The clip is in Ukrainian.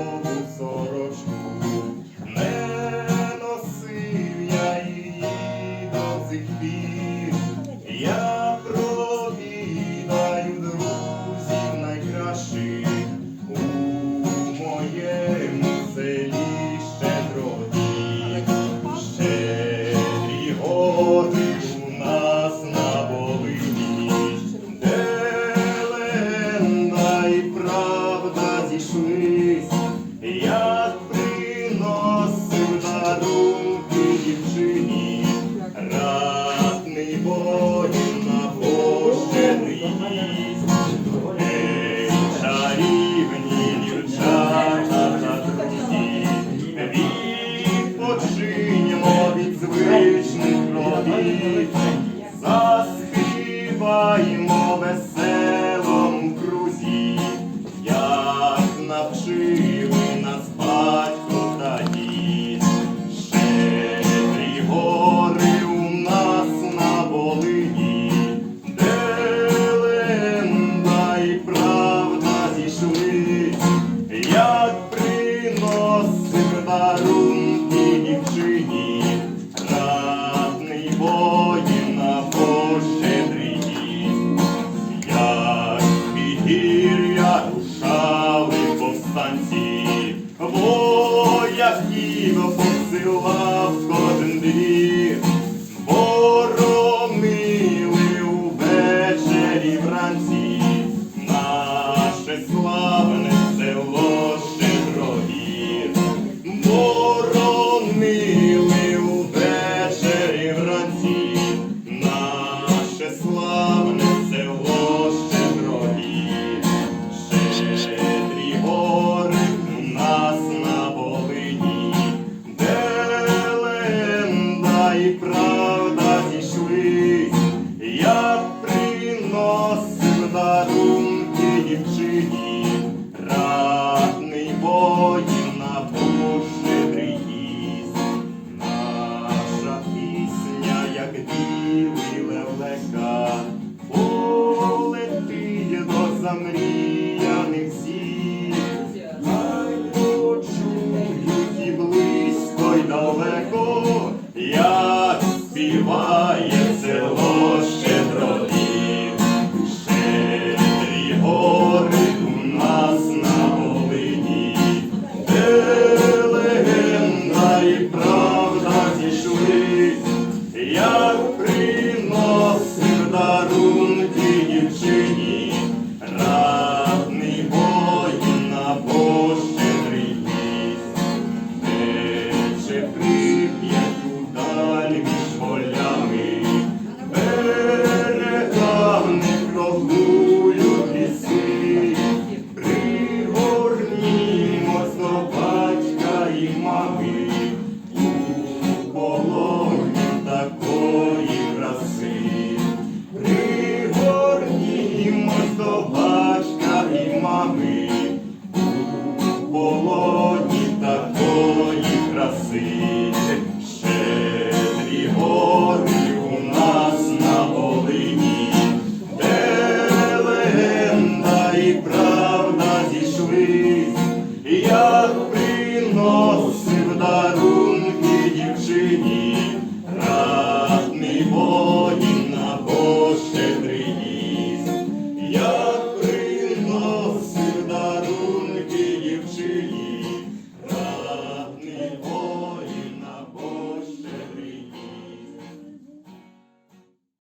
novo see Ima pozila kod njih. Нині ратний на поширі наша пісня, як білий левлека, полетить до замріяних сіл, хай почують і близько, й далеко, я співаю. легенда і правда зійшли, як приносив дарунки дівчині, радний воїн на бощений ліс, тече прип'ять удаль між полями, берегами розлук. love